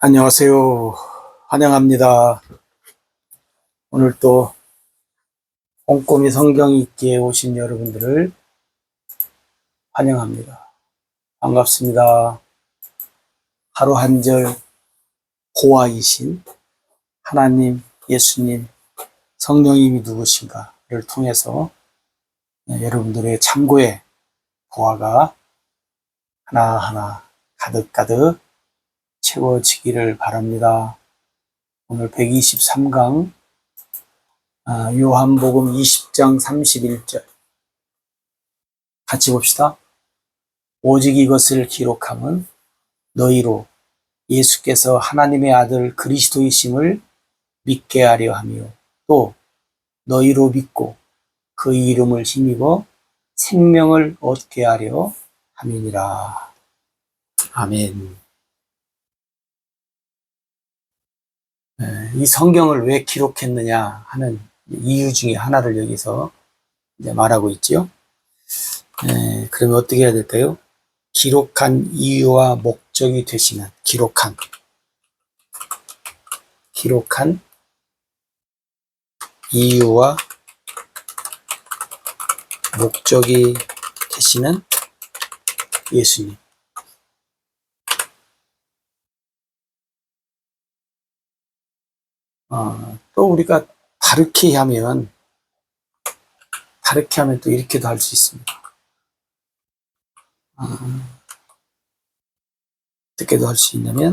안녕하세요. 환영합니다. 오늘 또 꼼꼼히 성경 읽기에 오신 여러분들을 환영합니다. 반갑습니다. 하루 한절 고아이신 하나님, 예수님, 성령님이 누구신가를 통해서 여러분들의 참고의 보화가 하나하나 가득가득 채워지기를 바랍니다. 오늘 123강 아, 요한복음 20장 31절 같이 봅시다. 오직 이것을 기록함은 너희로 예수께서 하나님의 아들 그리스도이심을 믿게 하려 하며 또 너희로 믿고 그 이름을 힘입어 생명을 얻게 하려 함이니라. 아멘. 이 성경을 왜 기록했느냐 하는 이유 중에 하나를 여기서 이제 말하고 있지요. 예, 그러면 어떻게 해야 될까요? 기록한 이유와 목적이 되시는 기록한 기록한 이유와 목적이 되시는 예수님. 어, 또 우리가 다르게 하면 다르게 하면 또 이렇게도 할 수 있습니다. 어, 어떻게도 할 수 있냐면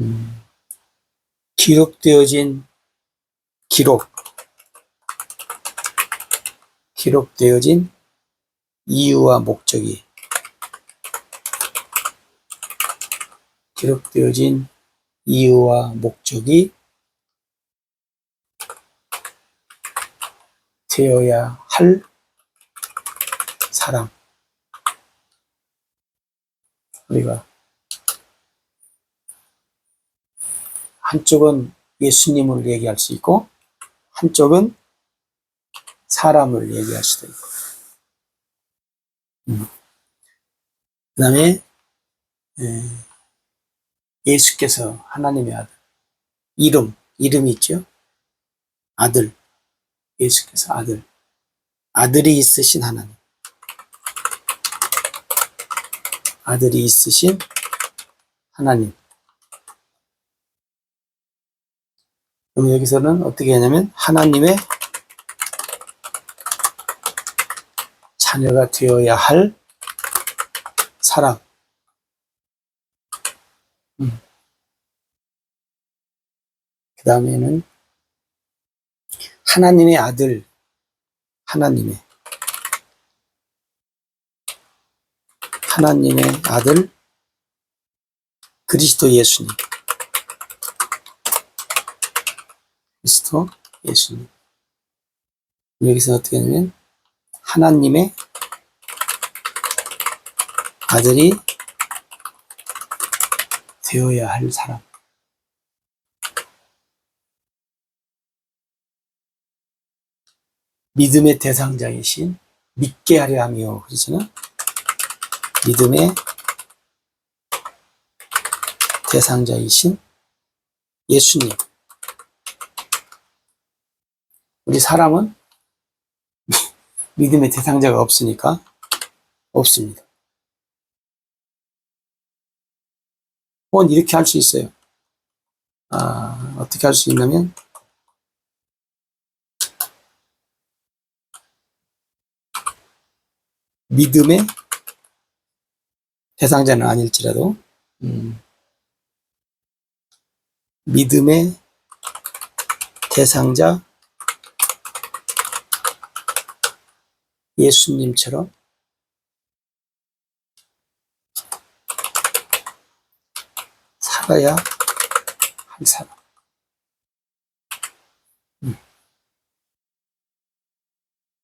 음, 기록되어진 기록 기록되어진 이유와 목적이 기록되어진 이유와 목적이 되어야 할 사람. 우리가 한쪽은 예수님을 얘기할 수 있고 한쪽은 사람을 얘기할 수도 있고. 음. 그 다음에 예수께서 하나님의 아들 이름 이름이 있죠. 아들 예수께서 아들, 아들이 있으신 하나님. 아들이 있으신 하나님. 그럼 여기서는 어떻게 하냐면 하나님의 자녀가 되어야 할 사람. 음. 그 다음에는 하나님의 아들, 하나님의, 하나님의 아들, 그리스도 예수님. 그리스도 예수님. 여기서 어떻게 하냐면, 하나님의 아들이 되어야 할 사람. 믿음의 대상자이신 믿게 하려 하며 그러잖아. 믿음의 대상자이신 예수님. 우리 사람은 믿음의 대상자가 없으니까 없습니다. 뭐 이렇게 할 수 있어요. 아, 어떻게 할 수 있냐면 믿음의 대상자는 아닐지라도 음, 믿음의 대상자 예수님처럼 살아야 할 사람. 음.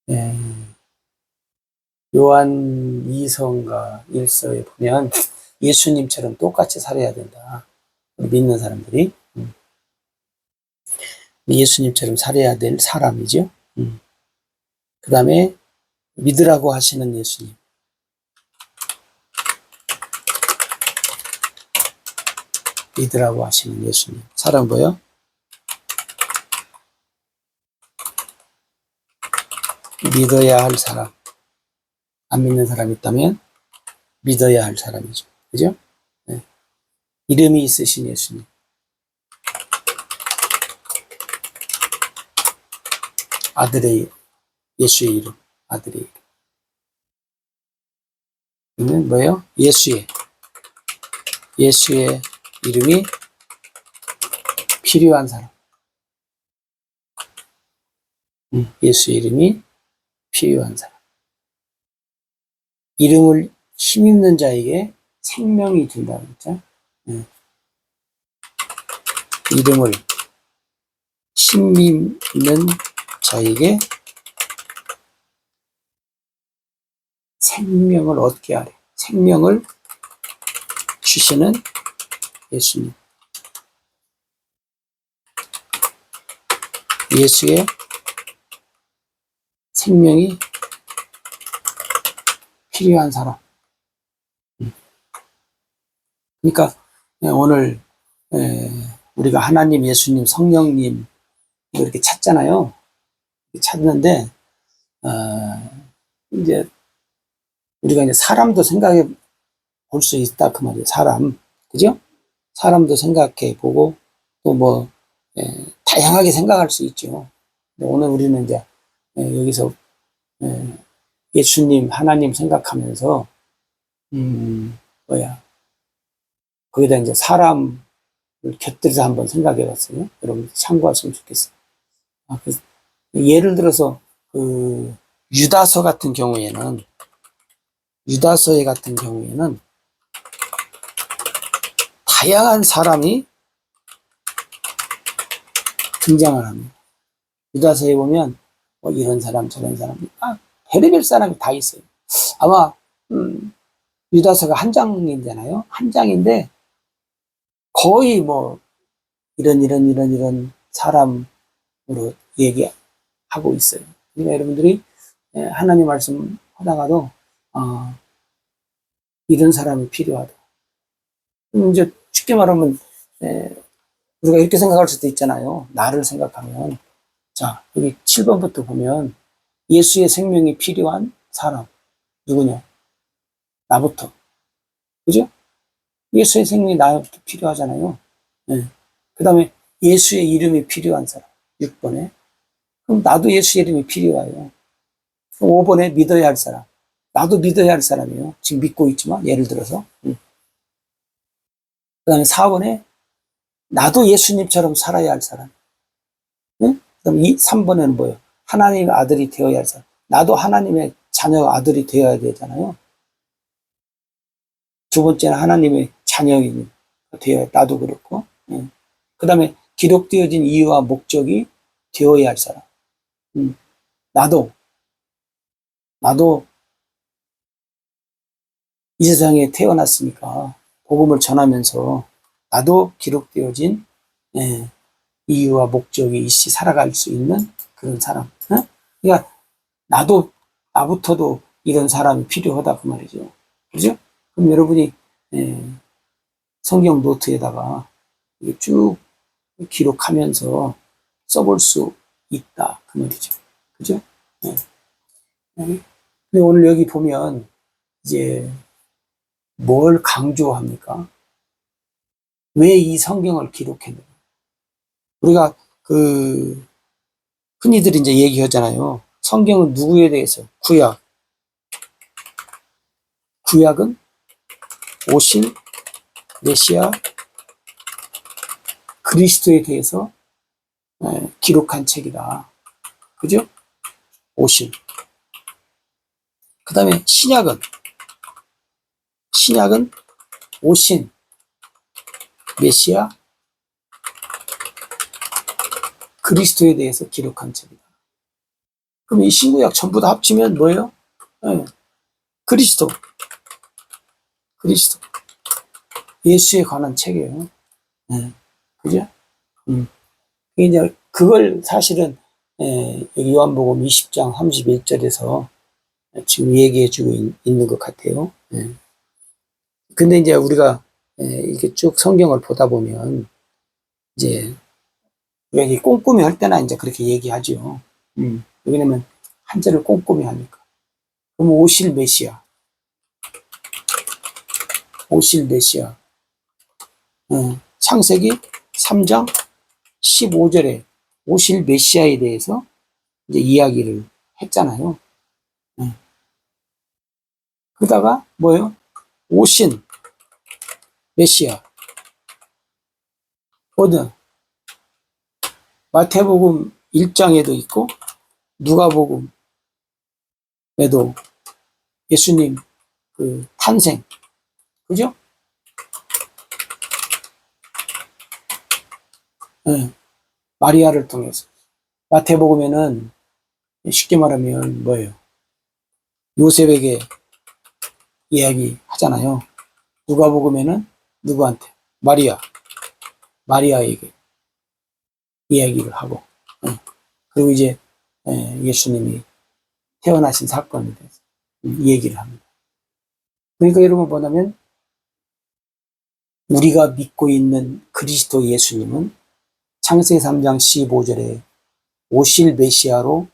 예. 요한 2서가 1서에 보면 예수님처럼 똑같이 살아야 된다. 믿는 사람들이. 음. 예수님처럼 살아야 될 사람이죠. 음. 그 다음에 믿으라고 하시는 예수님. 믿으라고 하시는 예수님. 사랑 뭐요? 믿어야 할 사람. 안 믿는 사람이 있다면 믿어야 할 사람이죠. 그죠? 네. 이름이 있으신 예수님. 아들의 예수의 이름, 아들의 이름. 이는 뭐예요? 예수의 예수의 이름이 필요한 사람. 음, 예수의 이름이 필요한 사람. 이름을 힘입는 자에게 생명이 든다고 했죠. 음. 이름을 힘입는 자에게 생명을 얻게 하래. 생명을 주시는 예수님. 예수의 생명이 필요한 사람. 음. 그러니까 오늘 에, 우리가 하나님, 예수님, 성령님 이렇게 찾잖아요. 찾는데 어, 이제 우리가 이제 사람도 생각해 볼 수 있다 그 말이에요. 사람, 그죠? 사람도 생각해 보고 또뭐 다양하게 생각할 수 있죠. 오늘 우리는 이제 예, 여기서 예, 예수님, 하나님 생각하면서 음 뭐야 거기다 이제 사람을 곁들여서 한번 생각해 봤어요. 여러분 참고하시면 좋겠어요. 아, 그 예를 들어서 그 유다서 같은 경우에는 유다서에 같은 경우에는 다양한 사람이 등장을 합니다. 유다서에 보면 뭐 이런 사람 저런 사람 아, 별의별 사람이 다 있어요. 아마 음, 유다서가 한 장이잖아요. 한 장인데 거의 뭐 이런 이런 이런 이런 사람으로 얘기하고 있어요. 그러니까 여러분들이 예, 하나님 말씀 하다가도 어, 이런 사람이 필요하다. 이제 쉽게 말하면 에, 우리가 이렇게 생각할 수도 있잖아요. 나를 생각하면 자 여기 7번부터 보면 예수의 생명이 필요한 사람 누구냐? 나부터 그죠? 예수의 생명이 나부터 필요하잖아요. 네. 그 다음에 예수의 이름이 필요한 사람 6번에 그럼 나도 예수의 이름이 필요해요. 5번에 믿어야 할 사람 나도 믿어야 할 사람이에요. 지금 믿고 있지만 예를 들어서 응. 그 다음에 4번에 나도 예수님처럼 살아야 할 사람. 응? 그 다음에 3번에는 뭐예요? 하나님의 아들이 되어야 할 사람. 나도 하나님의 자녀 아들이 되어야 되잖아요. 두 번째는 하나님의 자녀이 되어야, 나도 그렇고. 응. 그 다음에 기록되어진 이유와 목적이 되어야 할 사람. 응. 나도, 나도 이 세상에 태어났으니까 복음을 전하면서 나도 기록되어진 예, 이유와 목적이 있이 살아갈 수 있는 그런 사람. 어? 그러니까 나도 나부터도 이런 사람이 필요하다 그 말이죠. 그죠? 그럼 여러분이 예, 성경 노트에다가 쭉 기록하면서 써볼 수 있다 그 말이죠. 그죠? 예. 근데 오늘 여기 보면 이제 뭘 강조합니까? 왜 이 성경을 기록했는가? 우리가 그 흔히들 이제 얘기하잖아요. 성경은 누구에 대해서? 구약. 구약은 오신 메시아 그리스도에 대해서 기록한 책이다. 그죠? 오신. 그 다음에 신약은 신약은 오신 메시아 그리스도에 대해서 기록한 책이다. 그럼 이 신구약 전부 다 합치면 뭐예요? 네. 그리스도. 그리스도. 예수에 관한 책이에요. 네. 그죠? 음. 이제 그걸 사실은 예, 요한복음 20장 31절에서 지금 얘기해 주고 있는 것 같아요. 예. 근데 이제 우리가 에, 이렇게 쭉 성경을 보다 보면 이제 여기 꼼꼼히 할 때나 이제 그렇게 얘기하죠. 음, 왜냐면 한자를 꼼꼼히 하니까. 그럼 오실 메시아. 오실 메시아. 어, 창세기 3장 15절에 오실 메시아에 대해서 이제 이야기를 했잖아요. 예. 그러다가 뭐예요? 오신 메시아. 어디? 마태복음 1장에도 있고 누가복음에도 예수님 그 탄생 그죠? 예. 마리아를 통해서 마태복음에는 쉽게 말하면 뭐예요? 요셉에게 이야기 하잖아요. 누가복음에는 누구한테? 마리아. 마리아에게 이야기를 하고, 예. 그리고 이제 예, 예수님이 태어나신 사건에 대해서 이 얘기를 합니다. 그러니까 여러분 뭐냐면 우리가 믿고 있는 그리스도 예수님은 창세기 3장 15절에 오실 메시아로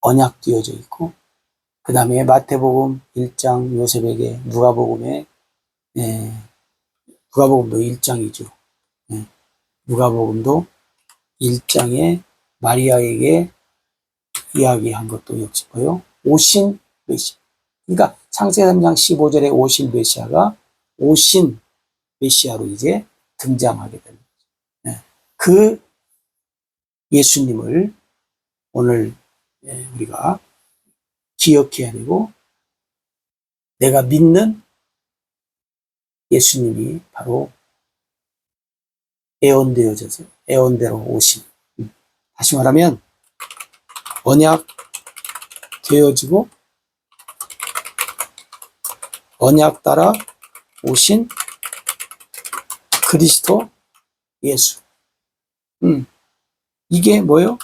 언약되어져 있고 그 다음에 마태복음 1장 요셉에게 누가복음에 예, 누가복음도 1장이죠. 예, 누가복음도 1장에 마리아에게 이야기한 것도 역시 뭐요? 오신 메시아. 그러니까 창세기 3장 15절에 오신 메시아가 오신 메시아로 이제 등장하게 됩니다. 예, 그 예수님을 오늘 예, 우리가 기억해야 되고 내가 믿는 예수님이 바로 애원되어져서 애원대로 오신 음, 다시 말하면 언약 되어지고 언약 따라 오신 그리스도 예수. 음. 이게 뭐예요?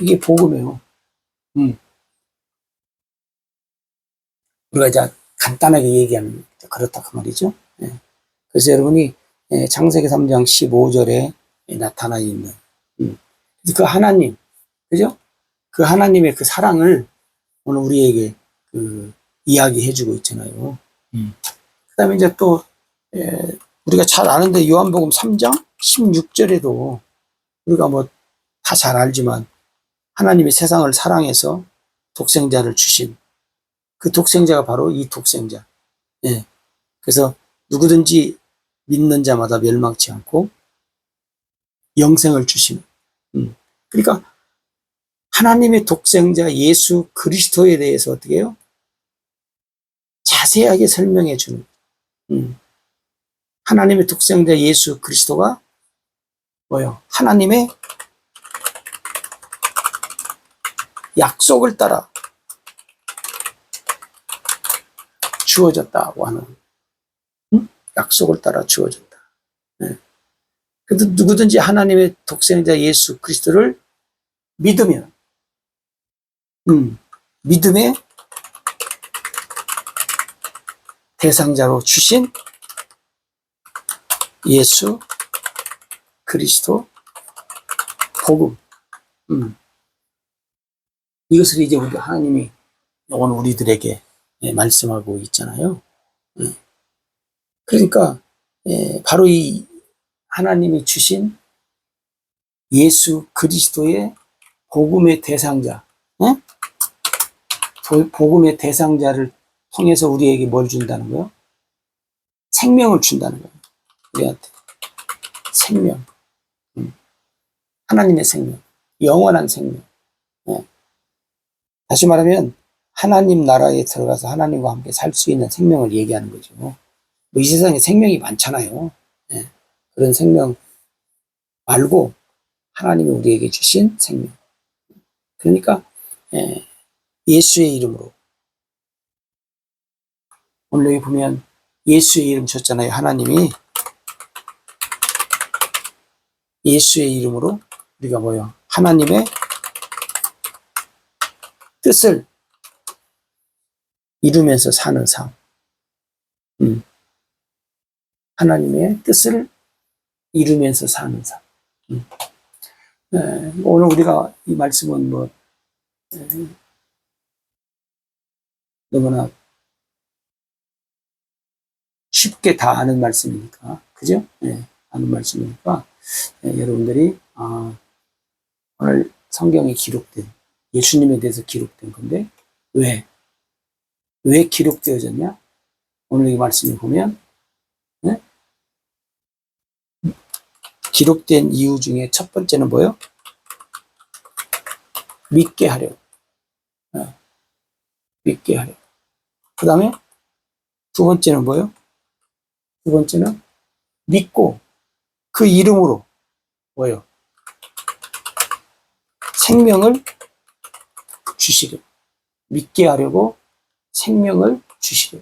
이게 복음이에요. 음. 우리가 이제 간단하게 얘기하면 그렇다 그 말이죠. 예. 그래서 여러분이 예, 창세기 3장 15절에 나타나 있는 음. 그 하나님, 그죠? 그 하나님의 그 사랑을 오늘 우리에게 그 이야기해주고 있잖아요. 음. 그다음에 이제 또 예, 우리가 잘 아는데 요한복음 3장 16절에도 우리가 뭐 다 잘 알지만 하나님이 세상을 사랑해서 독생자를 주신 그 독생자가 바로 이 독생자. 예. 그래서 누구든지 믿는 자마다 멸망치 않고 영생을 주시는. 음. 그러니까 하나님의 독생자 예수 그리스도에 대해서 어떻게 해요? 자세하게 설명해 주는. 음. 하나님의 독생자 예수 그리스도가 뭐요? 하나님의 약속을 따라 주어졌다고 하는 음? 약속을 따라 주어졌다. 네. 그래도 누구든지 하나님의 독생자 예수 그리스도를 믿으면 음, 믿음의 대상자로 주신 예수 그리스도 복음. 음. 이것을 이제 우리가 하나님이 오늘 우리들에게 예, 말씀하고 있잖아요. 예. 그러니까 예, 바로 이 하나님이 주신 예수 그리스도의 복음의 대상자, 복음의 대상자를 통해서 우리에게 뭘 준다는 거요? 생명을 준다는 거예요. 우리한테 생명, 음. 하나님의 생명, 영원한 생명. 예. 다시 말하면 하나님 나라에 들어가서 하나님과 함께 살 수 있는 생명을 얘기하는 거죠. 뭐 이 세상에 생명이 많잖아요. 예. 그런 생명 말고 하나님이 우리에게 주신 생명. 그러니까 예, 예수의 이름으로 오늘 여기 보면 예수의 이름 줬잖아요. 하나님이 예수의 이름으로 우리가 뭐요? 하나님의 뜻을 이루면서 사는 삶. 음. 하나님의 뜻을 이루면서 사는 삶. 음. 에, 오늘 우리가 이 말씀은 뭐 에, 너무나 쉽게 다 아는 말씀이니까, 그죠? 예, 아는 말씀이니까 예, 여러분들이 아, 오늘 성경에 기록된 예수님에 대해서 기록된 건데 왜? 왜 기록되어졌냐? 오늘 이 말씀을 보면 예? 기록된 이유 중에 첫 번째는 뭐요? 믿게 하려. 어, 믿게 하려. 그 다음에 두 번째는 뭐요? 두 번째는 믿고 그 이름으로 뭐요? 생명을 주시려. 믿게 하려고 생명을 주시려.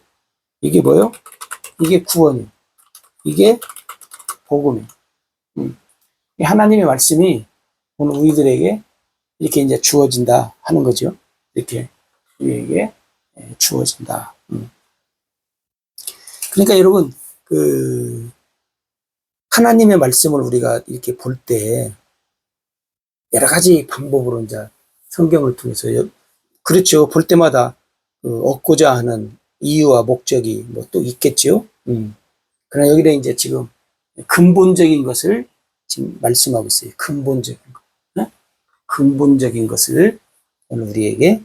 이게 뭐요? 이게 구원이요. 이게 복음이에요. 하나님의 말씀이 오늘 우리들에게 이렇게 이제 주어진다 하는 거죠. 이렇게 우리에게 예, 주어진다. 음. 그러니까 여러분, 그, 하나님의 말씀을 우리가 이렇게 볼 때, 여러 가지 방법으로 이제 성경을 통해서, 여- 그렇죠. 볼 때마다 그 얻고자 하는 이유와 목적이 뭐 또 있겠죠. 음. 그러나 여기다 이제 지금 근본적인 것을 지금 말씀하고 있어요. 근본적인 것. 네? 근본적인 것을 오늘 우리에게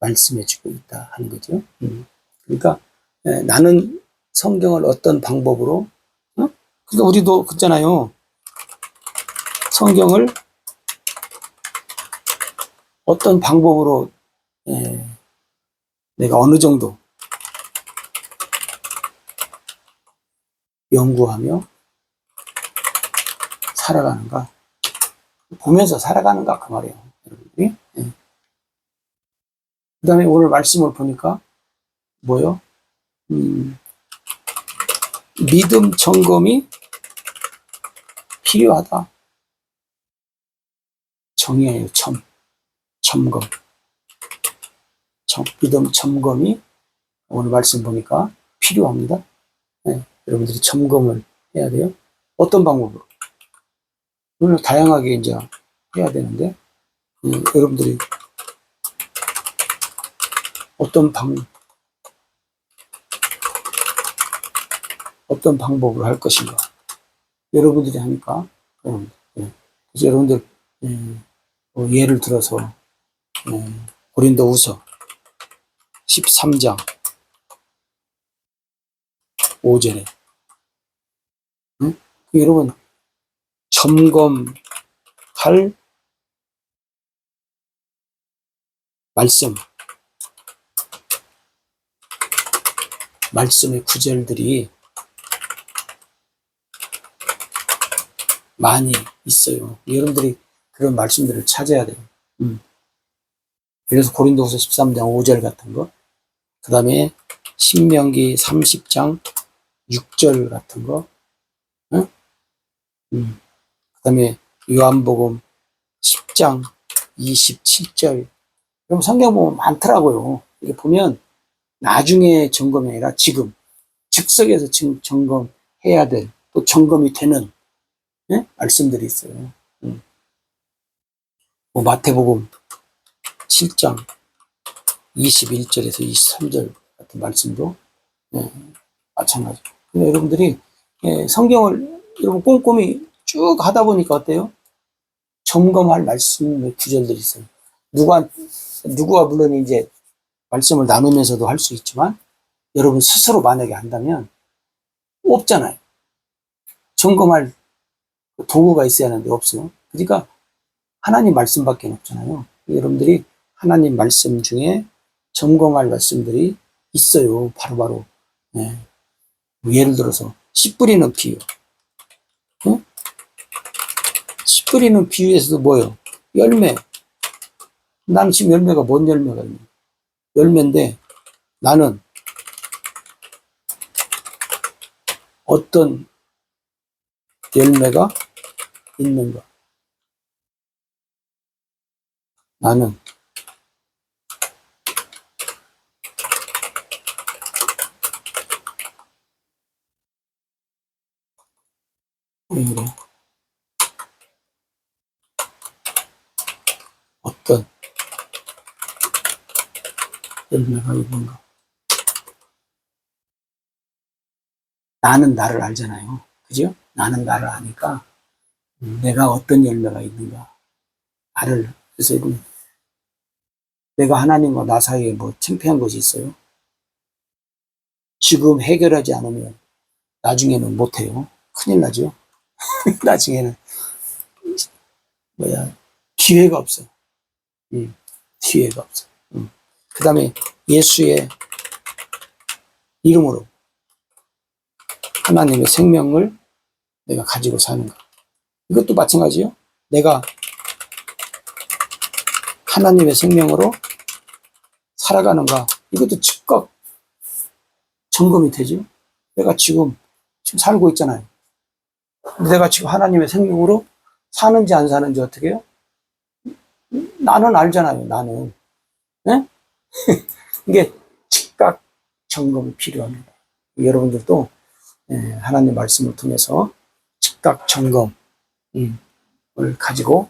말씀해 주고 있다 하는 거죠. 음. 그러니까 에, 나는 성경을 어떤 방법으로 어? 그러니까 우리도 그렇잖아요. 성경을 어떤 방법으로 에, 내가 어느 정도 연구하며 살아가는가 보면서 살아가는가 그 말이에요. 여러분들이. 예. 그 다음에 오늘 말씀을 보니까 뭐요? 음, 믿음 점검이 필요하다. 정의예요, 점. 점검. 점, 믿음 점검이 오늘 말씀 보니까 필요합니다. 네, 여러분들이 점검을 해야 돼요. 어떤 방법으로? 물론 다양하게 이제 해야 되는데, 음, 여러분들이 어떤 방, 어떤 방법으로 할 것인가. 여러분들이 하니까, 음, 예. 그래서 여러분들, 음, 뭐 예를 들어서, 음, 고린도 우서 13장 5절에, 응? 여러분, 점검할 말씀, 말씀의 구절들이 많이 있어요. 여러분들이 그런 말씀들을 찾아야 돼요. 음. 그래서 고린도후서 13장 5절 같은 거, 그 다음에 신명기 30장 6절 같은 거, 응? 음. 그 다음에 요한복음 10장 27절. 그럼 성경 보면 많더라고요. 이게 보면 나중에 점검이 아니라 지금 즉석에서 지금 점검해야 될, 또 점검이 되는 예? 말씀들이 있어요. 음. 뭐 마태복음 7장 21절에서 23절 같은 말씀도 예, 마찬가지. 여러분들이 예, 성경을 여러분 꼼꼼히 쭉 하다 보니까 어때요? 점검할 말씀의 구절들이 있어요. 누가 누구와 물론 이제 말씀을 나누면서도 할 수 있지만 여러분 스스로 만약에 한다면 없잖아요. 점검할 도구가 있어야 하는데 없어요. 그러니까 하나님 말씀밖에 없잖아요. 여러분들이 하나님 말씀 중에 점검할 말씀들이 있어요. 바로바로. 예. 뭐 예를 들어서 씨 뿌리는 비유. 응? 뿌리는 비유에서도 뭐예요? 열매. 나는 지금 열매가 뭔 열매가 있냐? 열매인데 나는 어떤 열매가 있는가? 나는 왜 어떤 열매가 있는가? 나는 나를 알잖아요. 그죠? 나는 나를 아니까 음, 내가 어떤 열매가 있는가 나를 그래서 내가 하나님과 나 사이에 뭐 창피한 것이 있어요. 지금 해결하지 않으면 나중에는 못해요. 큰일 나죠. 나중에는 뭐야 기회가 없어. 음, 기회가 없어. 음. 그 다음에 예수의 이름으로 하나님의 생명을 내가 가지고 사는 것. 이것도 마찬가지요. 내가 하나님의 생명으로 살아가는가. 이것도 즉각 점검이 되죠. 내가 지금, 지금 살고 있잖아요. 내가 지금 하나님의 생명으로 사는지 안 사는지 어떻게 해요? 나는 알잖아요, 나는. 네? 이게 즉각 점검이 필요합니다. 여러분들도 예, 하나님 말씀을 통해서 즉각 점검을 가지고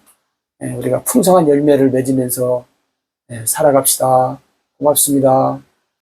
예, 우리가 풍성한 열매를 맺으면서 예, 살아갑시다. 고맙습니다.